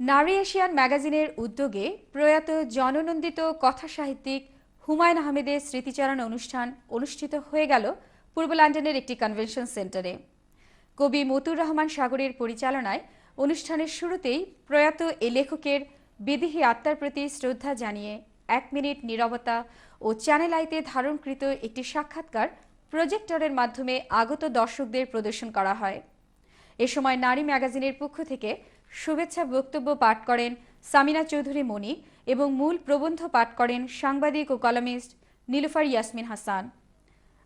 নারী এশিয়ান ম্যাগাজিনের উদ্যোগে প্রয়াত জননন্দিত কথা সাহিত্যিক হুমায়ুন আহমেদের স্মৃতিচারণ অনুষ্ঠান অনুষ্ঠিত হয়ে গেল পূর্ব লন্ডনের একটি কনভেনশন সেন্টারে কবি মতুর রহমান সাগরের পরিচালনায় অনুষ্ঠানের শুরুতেই প্রয়াত এ লেখকের বিদেহী আত্মার প্রতি শ্রদ্ধা জানিয়ে এক মিনিট নীরবতা ও চ্যানেল আইতে ধারণকৃত একটি সাক্ষাৎকার প্রজেক্টরের মাধ্যমে আগত দর্শকদের প্রদর্শন করা হয়। এ সময় নারী ম্যাগাজিনের পক্ষ থেকে শুভেচ্ছা বক্তব্য পাঠ করেন সামিনা চৌধুরী মণি এবং মূল প্রবন্ধ পাঠ করেন সাংবাদিক ও কলামিস্ট নীলুফার ইয়াসমিন হাসান।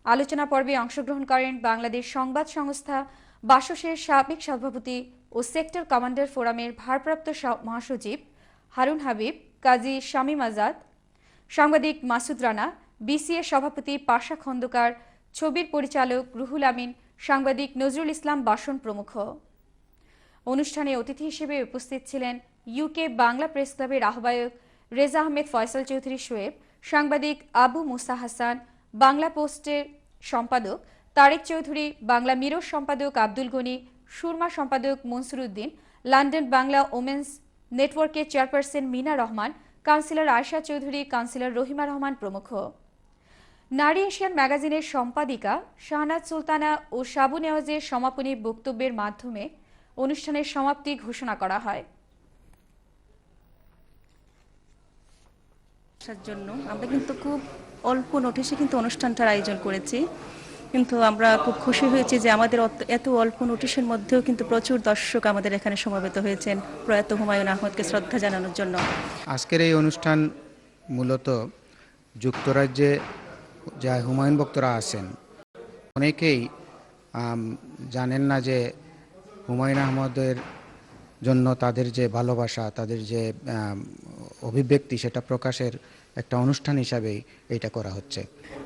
আলোচনা পর্বে অংশগ্রহণ করেন বাংলাদেশ সংবাদ সংস্থা বাসসের সাবেক সভাপতি ও সেক্টর কমান্ডার ফোরামের ভারপ্রাপ্ত মহাসচিব হারুন হাবিব, কাজী শামীম আজাদ, সাংবাদিক মাসুদ রানা, বিসিএ সভাপতি পাশা খন্দকার, ছবির পরিচালক রুহুল আমিন, সাংবাদিক নজরুল ইসলাম বাসন প্রমুখ। অনুষ্ঠানে অতিথি হিসেবে উপস্থিত ছিলেন ইউকে বাংলা প্রেস ক্লাবের আহ্বায়ক রেজা আহমেদ ফয়সাল চৌধুরী শোয়েব সাংবাদিক আবু মুসা হাসান, বাংলা পোস্টের সম্পাদক তারেক চৌধুরী, বাংলা মিরর সম্পাদক আব্দুল গনি, সুরমা সম্পাদক মনসুর উদ্দিন, লন্ডন বাংলা ওমেন্স নেটওয়ার্কের chairperson Mina Rahman, councillor Ayesha Chowdhury, councillor Rahima Rahman প্রমুখ। নারী এশিয়ান ম্যাগাজিনের সম্পাদিকা শাহনাজ সুলতানা ও সাবু নেওয়াজের সমাপনী বক্তব্যের মাধ্যমে অনুষ্ঠানের সমাপ্তি ঘোষণা করা হয়। আসার জন্য আমরা কিন্তু খুব অল্প নোটিশে কিন্তু অনুষ্ঠানটার আয়োজন করেছি। কিন্তু আমরা খুব খুশি হয়েছি যে আমাদের অত- এত অল্প নোটিশের মধ্যেও কিন্তু প্রচুর দর্শক আমাদের এখানে সমবেত হয়েছেন প্রয়াত হুমায়ুন আহমদকে শ্রদ্ধা জানানোর জন্য। আজকের এই অনুষ্ঠান মূলত যুক্তরাজ্যে যা হুমায়ুন ভক্তরা আছেন অনেকেই জানেন না যে হুমায়ুন আহমদের জন্য তাদের যে ভালোবাসা, তাদের যে অভিব্যক্তি সেটা প্রকাশের একটা অনুষ্ঠান হিসাবেই এটা করা হচ্ছে।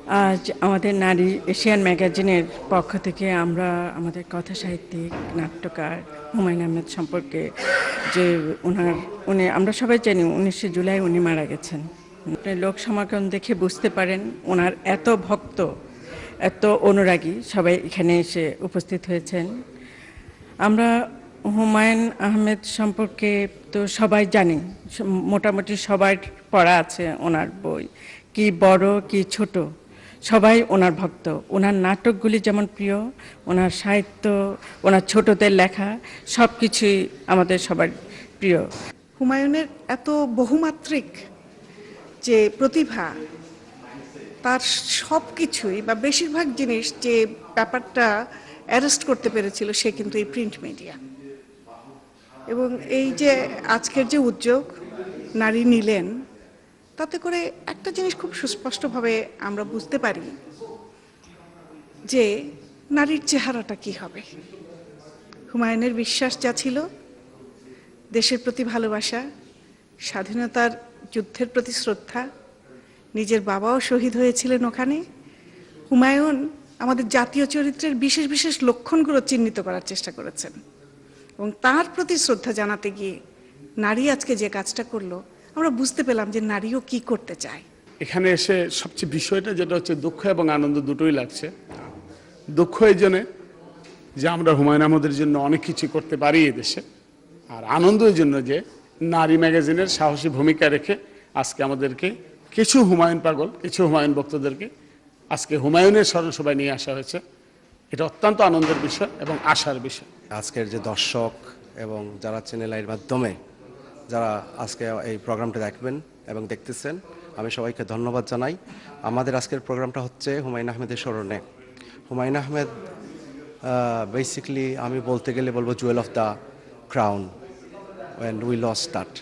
আজ আমাদের নারী এশিয়ান ম্যাগাজিনের পক্ষ থেকে আমরা আমাদের কথা সাহিত্যিক নাট্যকার হুমায়ুন আহমেদ সম্পর্কে যে ওনার, উনি, আমরা সবাই জানি উনিশে জুলাই উনি মারা গেছেন। লোক সমাগম দেখে বুঝতে পারেন ওনার এত ভক্ত, এত অনুরাগী সবাই এখানে এসে উপস্থিত হয়েছেন। আমরা হুমায়ুন আহমেদ সম্পর্কে তো সবাই জানি মোটামুটি সবার পড়া আছে ওনার বই। কি বড়, কি ছোট, সবাই ওনার ভক্ত। ওনার নাটকগুলি যেমন প্রিয়, ওনার সাহিত্য, ওনার ছোটদের লেখা সব কিছুই আমাদের সবার প্রিয়। হুমায়ুনের এত বহুমাত্রিক যে প্রতিভা, তার সব কিছুই বা বেশিরভাগ জিনিস যে ব্যাপারটা অ্যারেস্ট করতে পেরেছিল সে কিন্তু এই প্রিন্ট মিডিয়া। এবং এই যে আজকের যে উদ্যোগ নারী নিলেন, তাতে করে একটা জিনিস খুব সুস্পষ্টভাবে আমরা বুঝতে পারি যে নারীর চেহারাটা কি হবে। হুমায়ুনের বিশ্বাস যা ছিল, দেশের প্রতি ভালোবাসা, স্বাধীনতার যুদ্ধের প্রতি শ্রদ্ধা, নিজের বাবাও শহীদ হয়েছিলেন ওখানে। হুমায়ুন আমাদের জাতীয় চরিত্রের বিশেষ বিশেষ লক্ষণগুলো চিহ্নিত করার চেষ্টা করেছেন। এবং তার প্রতি শ্রদ্ধা জানাতে গিয়ে নারী আজকে যে কাজটা করল, আমরা বুঝতে পেলাম যে নারীও কি করতে চায়। এখানে এসে সবচেয়ে বিষয়টা যেটা হচ্ছে দুঃখ এবং আনন্দ দুটোই লাগছে। দুঃখ এই জন্যে যে আমরা হুমায়ুন আহমদের জন্য অনেক কিছু করতে পারি দেশে। আর আনন্দ এই জন্য যে নারী ম্যাগাজিনের সাহসী ভূমিকা রেখে আজকে আমাদেরকে কিছু হুমায়ুন পাগল, কিছু হুমায়ুন ভক্তদেরকে আজকে হুমায়ুনের স্মরণ সভায় নিয়ে আসা হয়েছে। এটা অত্যন্ত আনন্দের বিষয় এবং আশার বিষয়। আজকের যে দর্শক এবং যারা চ্যানেল আইয়ের মাধ্যমে যারা আজকে এই প্রোগ্রামটা দেখবেন এবং দেখতেছেন, আমি সবাইকে ধন্যবাদ জানাই। আমাদের আজকের প্রোগ্রামটা হচ্ছে হুমায়ুন আহমেদের স্মরণে। হুমায়ুন আহমেদ বেসিকলি আমি বলতে গেলে বলব jewel of the crown and we loss that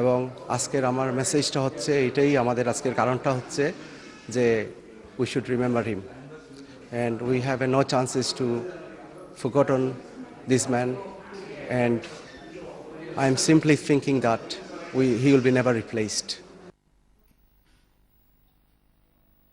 এবং আজকের আমার মেসেজটা হচ্ছে, এটাই আমাদের আজকের কারণটা হচ্ছে যে we should remember him. And we have no chances to forgotten this man. And I'm simply thinking that we, he will be never replaced.